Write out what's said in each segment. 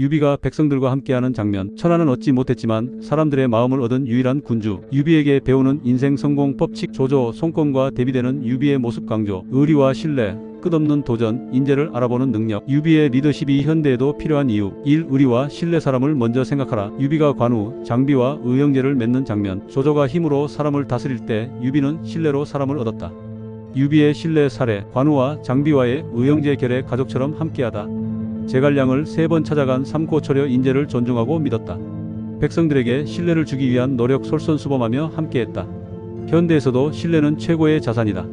유비가 백성들과 함께하는 장면. 천하는 얻지 못했지만 사람들의 마음을 얻은 유일한 군주. 유비에게 배우는 인생 성공 법칙 조조 송권과 대비되는 유비의 모습 강조. 의리와 신뢰. 끝없는 도전, 인재를 알아보는 능력, 유비의 리더십이 현대에도 필요한 이유, 일, 의리와 신뢰 사람을 먼저 생각하라. 유비가 관우, 장비와 의형제를 맺는 장면, 조조가 힘으로 사람을 다스릴 때 유비는 신뢰로 사람을 얻었다. 유비의 신뢰 사례, 관우와 장비와의 의형제 결의 가족처럼 함께하다. 제갈량을 세 번 찾아간 삼고초려 인재를 존중하고 믿었다. 백성들에게 신뢰를 주기 위한 노력 솔선수범하며 함께했다. 현대에서도 신뢰는 최고의 자산이다.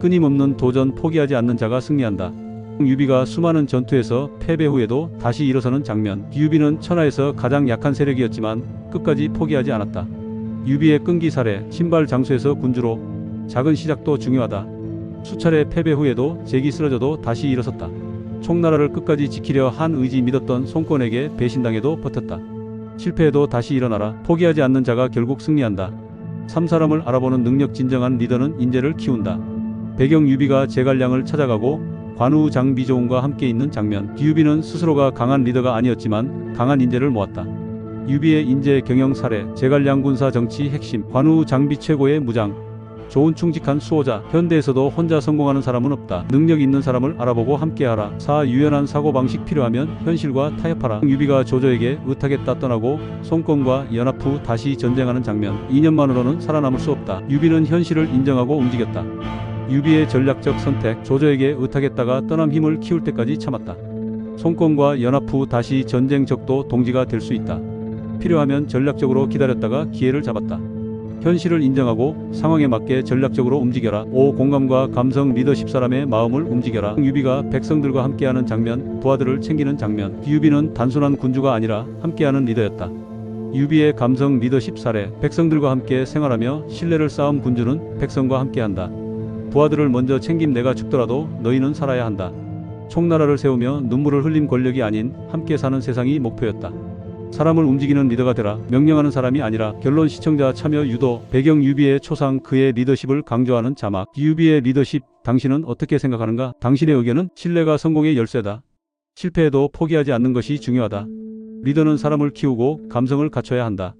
끊임없는 도전 포기하지 않는 자가 승리한다. 유비가 수많은 전투에서 패배 후에도 다시 일어서는 장면. 유비는 천하에서 가장 약한 세력이었지만 끝까지 포기하지 않았다. 유비의 끈기 사례, 신발 장수에서 군주로 작은 시작도 중요하다. 수차례 패배 후에도 제기 쓰러져도 다시 일어섰다. 총나라를 끝까지 지키려 한 의지 믿었던 송권에게 배신당해도 버텼다. 실패해도 다시 일어나라. 포기하지 않는 자가 결국 승리한다. 삼 사람을 알아보는 능력 진정한 리더는 인재를 키운다. 배경 유비가 제갈량을 찾아가고 관우 장비조운과 함께 있는 장면. 유비는 스스로가 강한 리더가 아니었지만 강한 인재를 모았다. 유비의 인재 경영 사례, 제갈량 군사 정치 핵심, 관우 장비 최고의 무장, 좋은 충직한 수호자, 현대에서도 혼자 성공하는 사람은 없다. 능력 있는 사람을 알아보고 함께하라. 사 유연한 사고방식 필요하면 현실과 타협하라. 유비가 조조에게 의탁했다 떠나고 송권과 연합 후 다시 전쟁하는 장면. 2년만으로는 살아남을 수 없다. 유비는 현실을 인정하고 움직였다. 유비의 전략적 선택, 조조에게 의탁했다가 떠남 힘을 키울 때까지 참았다. 송권과 연합 후 다시 전쟁 적도 동지가 될 수 있다. 필요하면 전략적으로 기다렸다가 기회를 잡았다. 현실을 인정하고 상황에 맞게 전략적으로 움직여라. 5. 공감과 감성 리더십 사람의 마음을 움직여라. 유비가 백성들과 함께하는 장면, 부하들을 챙기는 장면. 유비는 단순한 군주가 아니라 함께하는 리더였다. 유비의 감성 리더십 사례. 백성들과 함께 생활하며 신뢰를 쌓은 군주는 백성과 함께한다. 부하들을 먼저 챙김 내가 죽더라도 너희는 살아야 한다. 총나라를 세우며 눈물을 흘린 권력이 아닌 함께 사는 세상이 목표였다. 사람을 움직이는 리더가 되라. 명령하는 사람이 아니라 결론 시청자 참여 유도 배경 유비의 초상 그의 리더십을 강조하는 자막 유비의 리더십 당신은 어떻게 생각하는가? 당신의 의견은 신뢰가 성공의 열쇠다. 실패해도 포기하지 않는 것이 중요하다. 리더는 사람을 키우고 감성을 갖춰야 한다.